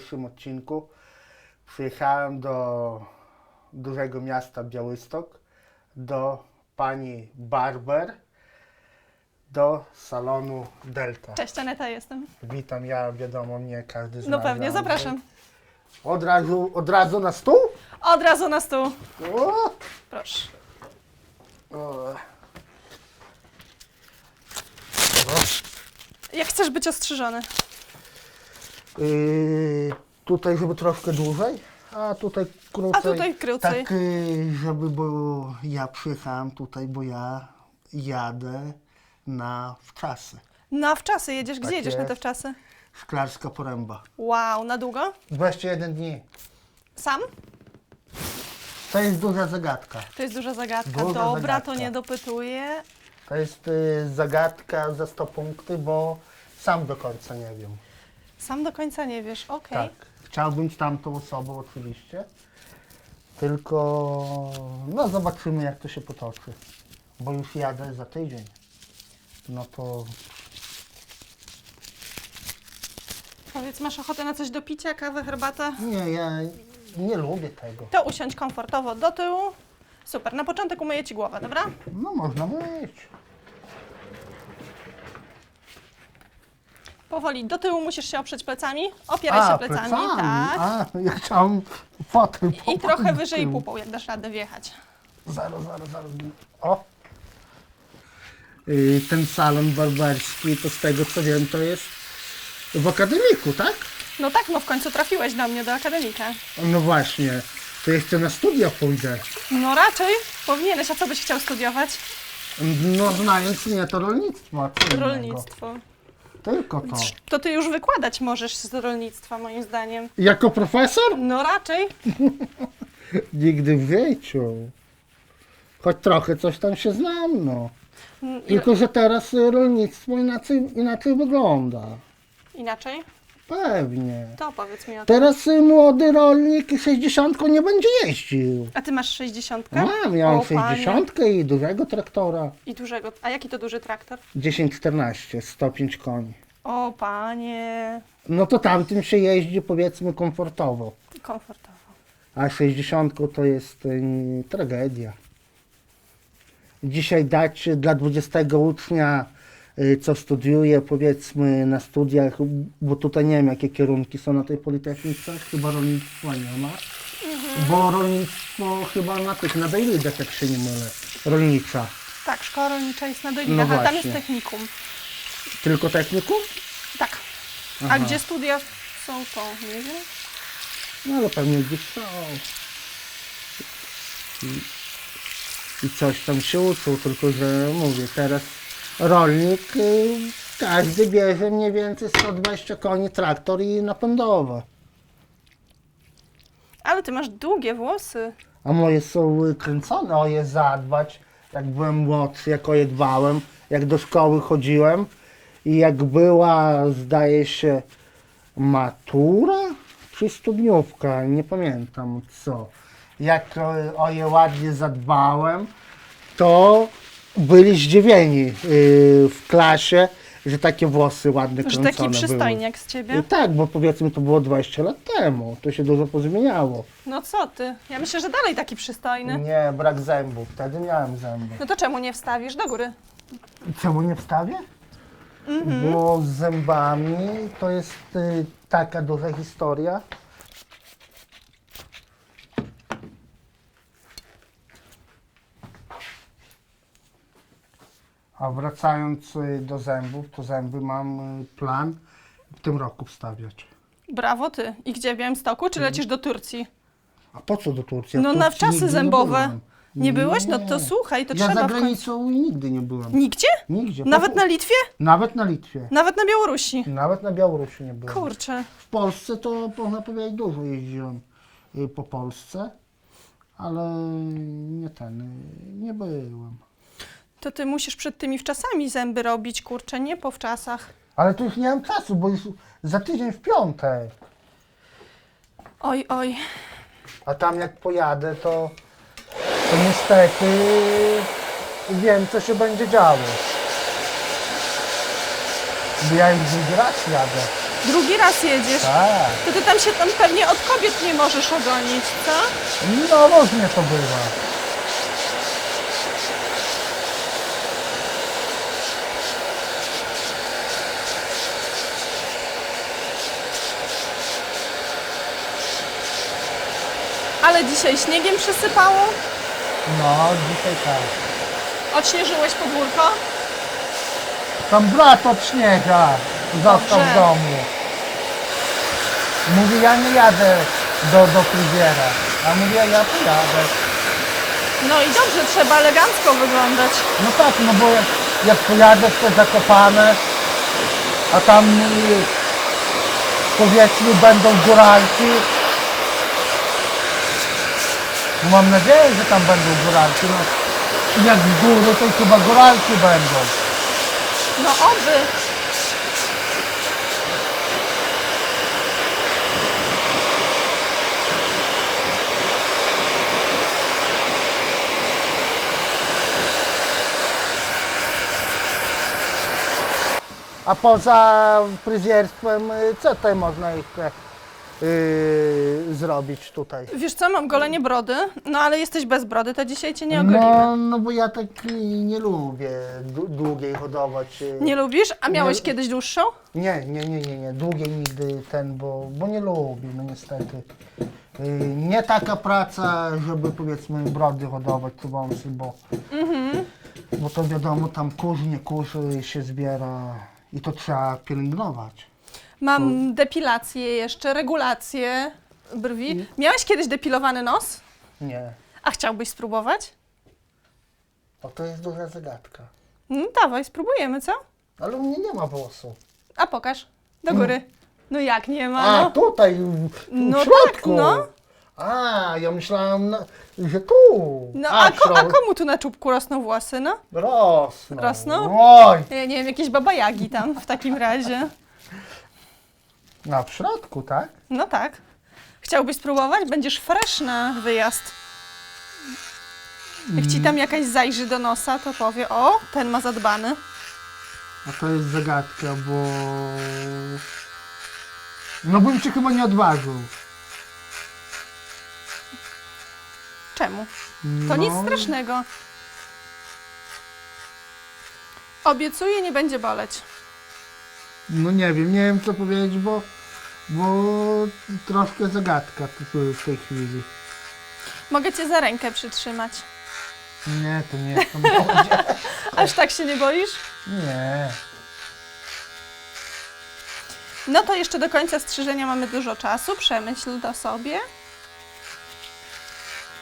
dzisiejszym odcinku przyjechałem do dużego miasta Białystok, do pani Barber, do salonu Delta. Cześć, Aneta jestem. Witam, ja wiadomo mnie, każdy zna. No pewnie, zapraszam. Od razu, od razu na stół? Od razu na stół. O! Proszę. O. Jak chcesz być ostrzyżony? Y, tutaj, żeby troszkę dłużej, a tutaj krócej. A tutaj krócej. Tak, y, żeby było, ja przyjechałem tutaj, bo ja jadę na wczasy. Na wczasy jedziesz. Gdzie Tak jedziesz na te jest. wczasy? Szklarska Poręba. Wow, na długo? 21 dni. Sam? To jest duża zagadka. To jest duża zagadka. Duża Dobra, zagadka. to nie dopytuję. To jest y, zagadka za 100 punktów, bo sam do końca nie wiem. Sam do końca nie wiesz, okej. Tak. Chciałbym być tamtą osobą oczywiście. Tylko no zobaczymy jak to się potoczy. Bo już jadę za tydzień. No to Powiedz, masz ochotę na coś do picia, kawę, herbatę? nie, ja nie lubię tego. To usiądź komfortowo do tyłu. Super, na początek umyję Ci głowę, dobra? No można myć. Powoli, do tyłu musisz się oprzeć plecami. Opieraj się plecami, tak. A, ja chciałem fotel I trochę wyżej tył. pupą, jak dasz radę wjechać. Zaraz, zaraz, zaraz. O! Y, Ten salon barbarski, to z tego co wiem, to jest w akademiku, tak? No tak, no w końcu trafiłeś do mnie, do akademika. No właśnie, to jeszcze na studia pójdę. No raczej powinieneś, a co byś chciał studiować? No znając mnie to rolnictwo. a co innego? Rolnictwo. Tylko to. To ty już wykładać możesz z rolnictwa, moim zdaniem. Jako profesor? No raczej. Nigdy w życiu. Choć trochę coś tam się znam, no. Mm, Tylko, że teraz y, rolnictwo inaczej, inaczej wygląda. Inaczej? Pewnie. To powiedz mi o tym. Teraz y, młody rolnik 60 nie będzie jeździł. A ty masz 60? Mam, ja mam O, panie. 60 i dużego traktora. I dużego. A jaki to duży traktor? 10-14, 105 koni. O panie. No to tamtym się jeździ powiedzmy komfortowo. Komfortowo. A 60 to jest y, tragedia. Dzisiaj dać dla 20 ucznia, y, co studiuje, powiedzmy na studiach, bo tutaj nie wiem jakie kierunki są na tej Politechnice, chyba rolnictwa nie ma. Bo rolnictwo chyba na tych, na Dejlidach, jak się nie mylę, rolnicza. Tak, szkoła rolnicza jest na No Dolinach, a tam jest właśnie. technikum. Tylko technikum? Tak. A Aha. gdzie studia są, to nie wiem. No ale pewnie gdzieś są. I, I coś tam się uczył, tylko że mówię, teraz rolnik, y, każdy bierze mniej więcej 120 koni, traktor i napędowe. Ale ty masz długie włosy. A moje są y, kręcone, o je zadbać. Jak byłem młodszy, jak o je dbałem, jak do szkoły chodziłem i jak była, zdaje się, matura czy studniówka, nie pamiętam co. Jak o, o je ładnie zadbałem, to byli zdziwieni y, w klasie, że takie włosy ładne Że kręcone taki były. przystojniak z ciebie. I tak, bo powiedzmy to było 20 lat temu, to się dużo pozmieniało. No co ty? Ja myślę, że dalej taki przystojny. Nie, brak zębów. Wtedy miałem zęby. No to czemu nie wstawisz do góry? Czemu nie wstawię? Bo z zębami to jest y, taka duża historia. A wracając y, do zębów, to zęby mam y, plan w tym roku wstawiać. Brawo ty. I gdzie w Białymstoku, czy lecisz do Turcji? A po co do Turcji? Ja w No na Turcji wczasy nigdy nie zębowe. byłem. Nie byłeś? No to słuchaj, to ja trzeba za w końcu. granicą nigdy nie byłem. Nigdzie? Nigdzie. Nawet na Litwie? Nawet na Litwie. Nawet na Białorusi? Nawet na Białorusi nie byłem. Kurczę. W Polsce to można powiedzieć dużo jeździłem y, po Polsce, ale nie ten, y, nie byłem. To ty musisz przed tymi wczasami zęby robić, kurczę, nie po wczasach. Ale tu już nie mam czasu, bo już za tydzień w piątek. Oj, oj. A tam jak pojadę, to, to niestety wiem, co się będzie działo. Bo ja już drugi raz jadę. Drugi raz jedziesz. Tak. To ty tam się tam pewnie od kobiet nie możesz ogonić, co? No różnie to bywa. Ale dzisiaj śniegiem przysypało. No, dzisiaj tak. Odśnieżyłeś podwórko. Tam brat od śniega został Dobrze. w domu. Mówi, ja nie jadę do, do fryzjera. A mówię, ja pojadę. No i dobrze, trzeba elegancko wyglądać. No tak, no bo jak, jak pojadę w te zakopane, a tam y, powiedzmy będą góralki. No mam nadzieję, że tam będą góralki. No, jak w góry, to chyba góralki będą. No oby. A poza fryzjerstwem, y, co tutaj można jeszcze y, zrobić tutaj? Wiesz co, mam golenie brody, no ale jesteś bez brody, to dzisiaj cię nie ogolimy. No, no bo ja tak y, nie lubię dłu- długiej hodować. y. Nie lubisz? A miałeś Nie. kiedyś dłuższą? Nie, nie, nie, nie, nie. Długiej nigdy ten, bo, bo nie lubię, no niestety. Y, Nie taka praca, żeby powiedzmy brody hodować czy wąsy, bo, bo to wiadomo, tam kurz, nie kurz y, się zbiera i to trzeba pielęgnować. Mam depilację jeszcze, regulację brwi. Miałeś kiedyś depilowany nos? Nie, A chciałbyś spróbować? o to jest duża zagadka. No dawaj, spróbujemy, co? Ale u mnie nie ma włosów. A pokaż. Do góry. No jak nie ma, A, no. tutaj, w, w No tak, środku. no. A, ja myślałam, na, że tu. No a, w ko- a komu tu na czubku rosną włosy, no? Rosną. Rosną? Oj, Ja nie wiem, jakieś babajagi tam w takim razie. No w środku, tak? No tak. Chciałbyś spróbować? Będziesz fresh na wyjazd. Jak ci tam jakaś zajrzy do nosa, to powie, o, ten ma zadbany. A to jest zagadka, bo... No bym się chyba nie odważył. Czemu? no, To nic strasznego. Obiecuję, nie będzie boleć. No nie wiem, nie wiem co powiedzieć, bo... Bo troszkę zagadka tu w tej chwili. Mogę cię za rękę przytrzymać. Nie, to nie jest to. Aż tak się nie boisz? Nie. No to jeszcze do końca strzyżenia mamy dużo czasu. Przemyśl to sobie.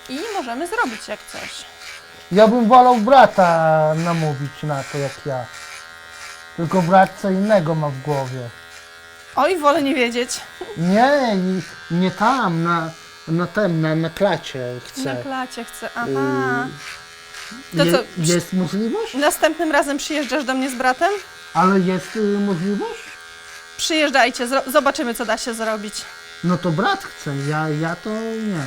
I możemy zrobić jak coś. Ja bym wolał brata namówić na to jak ja. Tylko brat co innego ma w głowie. Oj, wolę nie wiedzieć. Nie, nie tam, na, na tem, na, na klacie chcę. Na klacie chcę. Aha. To Je, co? jest możliwość? Następnym razem przyjeżdżasz do mnie z bratem? Ale jest y, możliwość? Przyjeżdżajcie, zro- zobaczymy, co da się zrobić. No to brat chce, ja, ja to nie.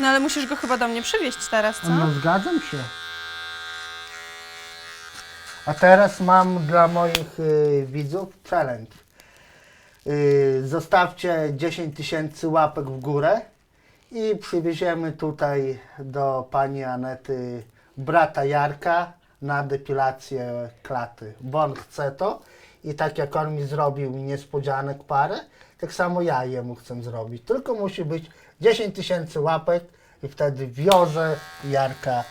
No ale musisz go chyba do mnie przywieźć teraz, co? No zgadzam się. A teraz mam dla moich y, widzów challenge. Y, zostawcie 10 tysięcy łapek w górę i przywieziemy tutaj do pani Anety brata Jarka na depilację klaty, bo on chce to i tak jak on mi zrobił niespodzianek parę, tak samo ja jemu chcę zrobić. Tylko musi być 10 tysięcy łapek i wtedy wiozę Jarka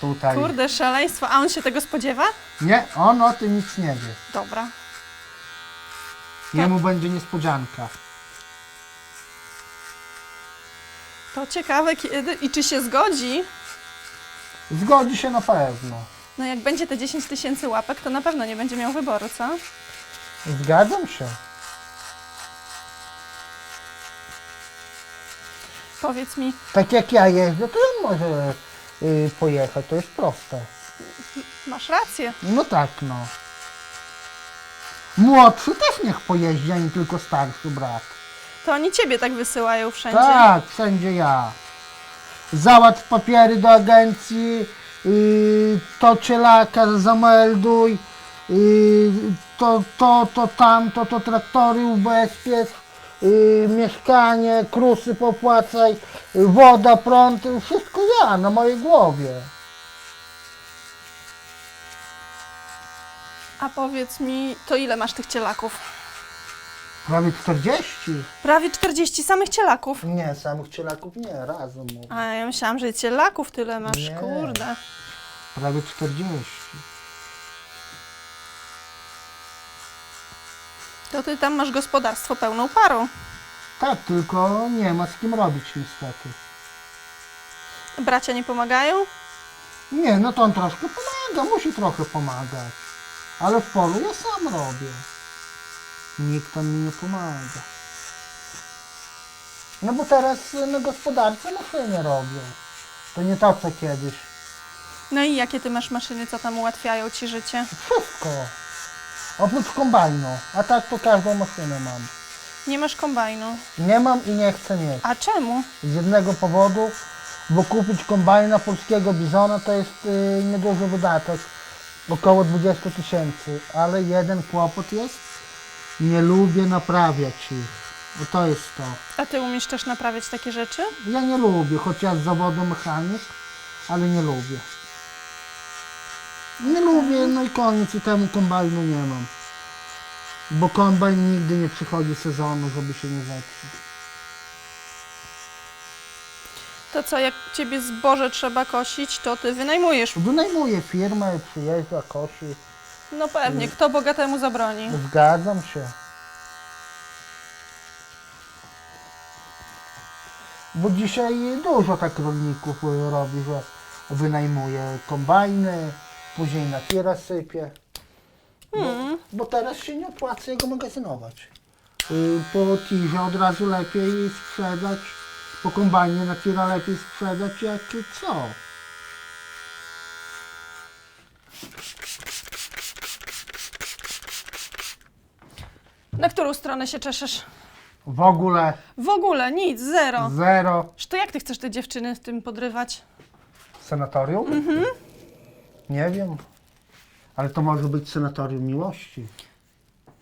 tutaj. Kurde, szaleństwo. A on się tego spodziewa? Nie, on o tym nic nie wie. Dobra. Jemu będzie niespodzianka. To ciekawe kiedy i czy się zgodzi. Zgodzi się na pewno. No jak będzie te 10 tysięcy łapek, to na pewno nie będzie miał wyboru, co? Zgadzam się. Powiedz mi, Tak jak ja jeżdżę, to on może y, pojechać, to jest proste. masz rację. No tak, no. Młodszy też niech pojeździ, a nie tylko starszy brat. To oni ciebie tak wysyłają wszędzie. Tak, wszędzie ja. Załatw papiery do agencji, yy, to cielaka zamelduj, y, to, to, to tamto, to traktory ubezpiecz, y, mieszkanie, krusy popłacaj, y, woda, prąd, wszystko ja na mojej głowie. A powiedz mi, to ile masz tych cielaków? Prawie 40? Prawie 40 samych cielaków. Nie, samych cielaków nie, razem mówię. A ja myślałam, że cielaków tyle masz, Nie. kurde. Prawie 40. To ty tam masz gospodarstwo pełną parą. Tak, tylko nie ma z kim robić niestety. Bracia nie pomagają? Nie, no to on troszkę pomaga, musi trochę pomagać. Ale w polu ja sam robię. Nikt tam mi nie pomaga. No bo teraz na gospodarce maszyny robią. To nie to co kiedyś. No i jakie ty masz maszyny, co tam ułatwiają ci życie? Wszystko. Oprócz kombajnu. A tak to każdą maszynę mam. Nie masz kombajnu. Nie mam i nie chcę mieć. A czemu? Z jednego powodu, bo kupić kombajna polskiego bizona to jest y, nieduży wydatek, około 20 tysięcy, ale jeden kłopot jest, nie lubię naprawiać ich. Bo to jest to. A ty umiesz też naprawiać takie rzeczy? Ja nie lubię, choć ja z zawodu mechanik, ale nie lubię. Nie lubię, no i koniec, i temu kombajnu nie mam. Bo kombajn nigdy nie przychodzi sezonu, żeby się nie zepsuł. To co, jak ciebie zboże trzeba kosić, to ty wynajmujesz. Wynajmuję firmę, przyjeżdża, kosi. No pewnie, kto bogatemu zabroni. Zgadzam się. Bo dzisiaj dużo tak rolników robi, że wynajmuje kombajny, później na tira sypie. Bo, bo teraz się nie opłaca jego magazynować. Y, Po tirze od razu lepiej sprzedać, po kombajnie na tira lepiej sprzedać jak co. Na którą stronę się czeszesz? W ogóle W ogóle nic, zero. zero Czy to jak ty chcesz te dziewczyny w tym podrywać? Sanatorium? Nie wiem. Ale to może być sanatorium miłości.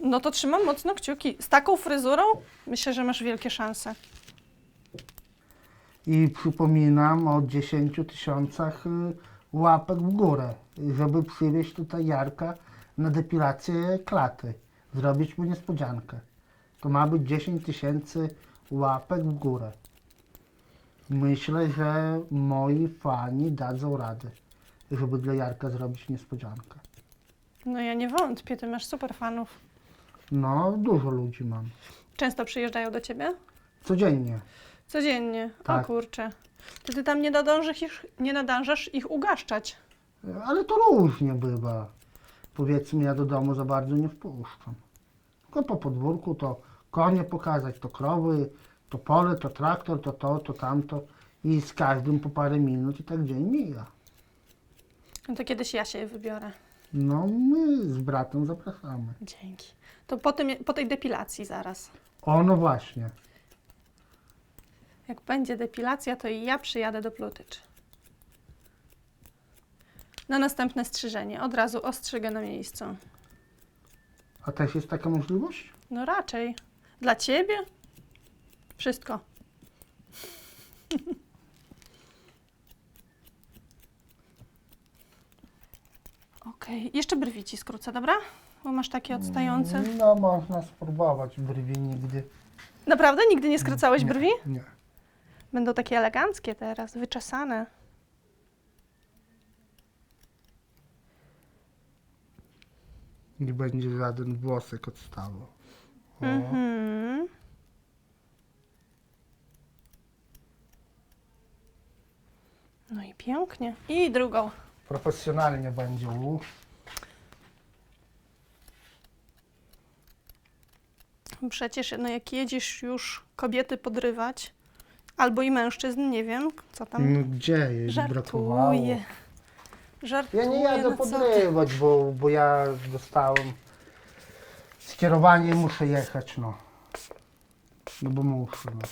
No to trzymam mocno kciuki. Z taką fryzurą myślę, że masz wielkie szanse. I przypominam o 10 tysiącach y, łapek w górę, żeby przywieźć tutaj Jarka na depilację klaty. Zrobić mu niespodziankę. To ma być 10 tysięcy łapek w górę. Myślę, że moi fani dadzą radę, żeby dla Jarka zrobić niespodziankę. No ja nie wątpię, ty masz super fanów. No, dużo ludzi mam. Często przyjeżdżają do ciebie? Codziennie. Codziennie. O Tak. kurczę. To ty tam nie nadążysz ich, nie nadążasz ich ugaszczać. Ale to różnie bywa. Powiedzmy, ja do domu za bardzo nie wpuszczam. Tylko po podwórku to konie pokazać, to krowy, to pole, to traktor, to to, to tamto. I z każdym po parę minut i tak dzień mija. No to kiedyś ja się wybiorę. No, my z bratem zapraszamy. Dzięki. To po, tym, po tej depilacji zaraz. O, no właśnie. Jak będzie depilacja, to i ja przyjadę do Plutycz. Na następne strzyżenie. Od razu ostrzygę na miejscu. A też jest taka możliwość? No raczej. Dla ciebie? Wszystko. Okej, jeszcze brwi ci skrócę, dobra? Bo masz takie odstające. No, można spróbować brwi nigdy. Naprawdę? Nigdy nie skracałeś brwi? Nie. Będą takie eleganckie teraz, wyczesane. Nie będzie żaden włosek odstawał. O. Mhm. No i pięknie. I drugą. Profesjonalnie będzie. Przecież no jak jedziesz już kobiety podrywać, albo i mężczyzn, nie wiem, co tam No gdzie jej brakowało? żartuje. Żartuje, Ja nie jadę no co ty? podrywać, bo, bo ja dostałem skierowanie, muszę jechać, no. No bo muszę, no.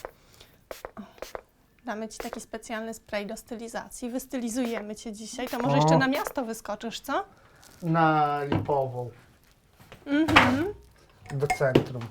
Damy ci taki specjalny spray do stylizacji. Wystylizujemy cię dzisiaj. To może O. jeszcze na miasto wyskoczysz, co? Na Lipową. Mhm. do centrum.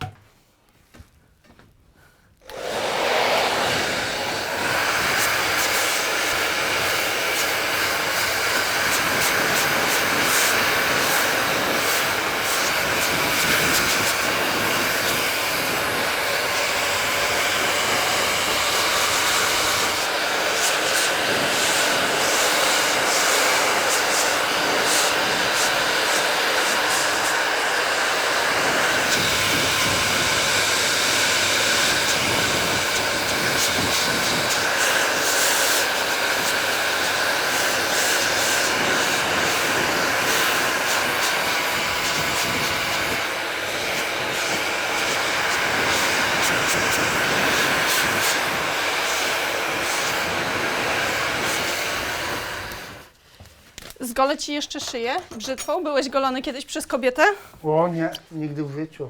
Zgolę ci jeszcze szyję brzytwą. Byłeś golony kiedyś przez kobietę? O nie, nigdy w życiu.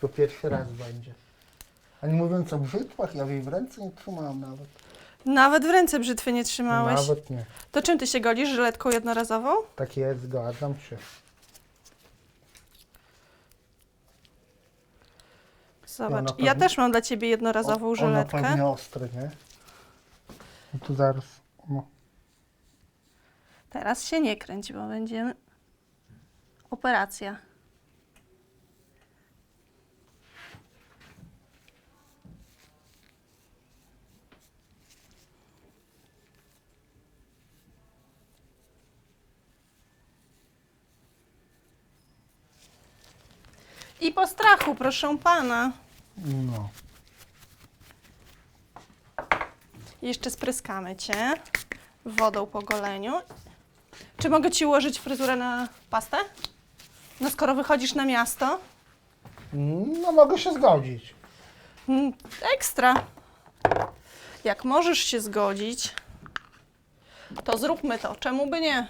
To pierwszy raz będzie. A nie mówiąc o brzytwach, ja jej w ręce nie trzymałam nawet. Nawet w ręce brzytwy nie trzymałeś. Nawet nie. To czym ty się golisz? Żyletką jednorazową? Tak jest, zgadzam się. Zobacz. na Ja też mam dla ciebie jednorazową Ona żyletkę. pewnie ostre, nie? No tu zaraz. No. Teraz się nie kręć, bo będzie operacja. I po strachu, proszę pana. no. Jeszcze spryskamy cię wodą po goleniu. Czy mogę ci ułożyć fryzurę na pastę? No skoro wychodzisz na miasto, No mogę się zgodzić. mm, ekstra. Jak możesz się zgodzić, to zróbmy to. Czemu by nie?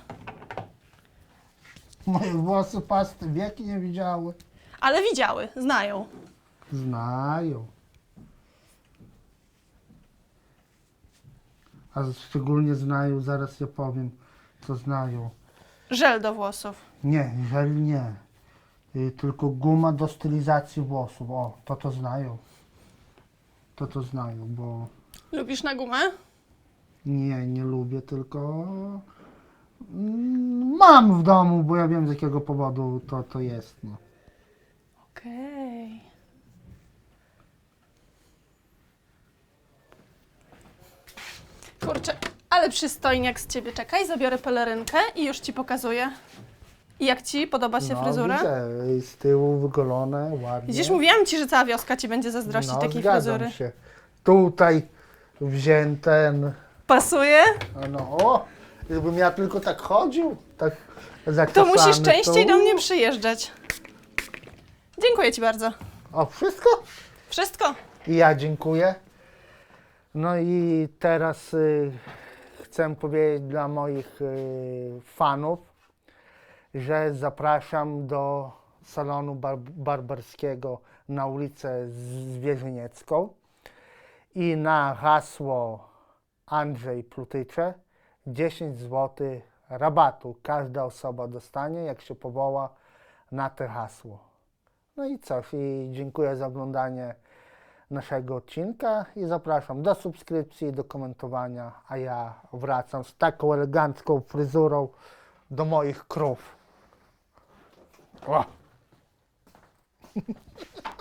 Moje włosy pasty wieki nie widziały. Ale widziały, znają. Znają. A szczególnie znają, zaraz ja powiem, co znają. Żel do włosów. Nie, żel nie. Y, Tylko guma do stylizacji włosów. O, to to znają. To to znają, bo Lubisz na gumę? nie, nie lubię, tylko mm, mam w domu, bo ja wiem z jakiego powodu to, to jest. No. Okej. Kurczę, ale przystojniak z ciebie. Czekaj, zabiorę pelerynkę i już ci pokazuję. I jak ci podoba się no, fryzura? Widzę, z tyłu wygolone, ładnie. Widzisz, mówiłam ci, że cała wioska ci będzie zazdrościć no, takiej zgadzam fryzury. się. Tutaj wzięte, n- Pasuje? no o, gdybym ja tylko tak chodził, tak To musisz częściej do mnie przyjeżdżać. Dziękuję ci bardzo. O, wszystko? Wszystko. I ja dziękuję. No i teraz y, chcę powiedzieć dla moich y, fanów, że zapraszam do salonu bar barbarskiego na ulicę Zwierzyniecką i na hasło Andrzej Plutycze 10 zł rabatu każda osoba dostanie, jak się powoła na to hasło. No i cóż, i dziękuję za oglądanie naszego odcinka i zapraszam do subskrypcji, do komentowania, a ja wracam z taką elegancką fryzurą do moich krów.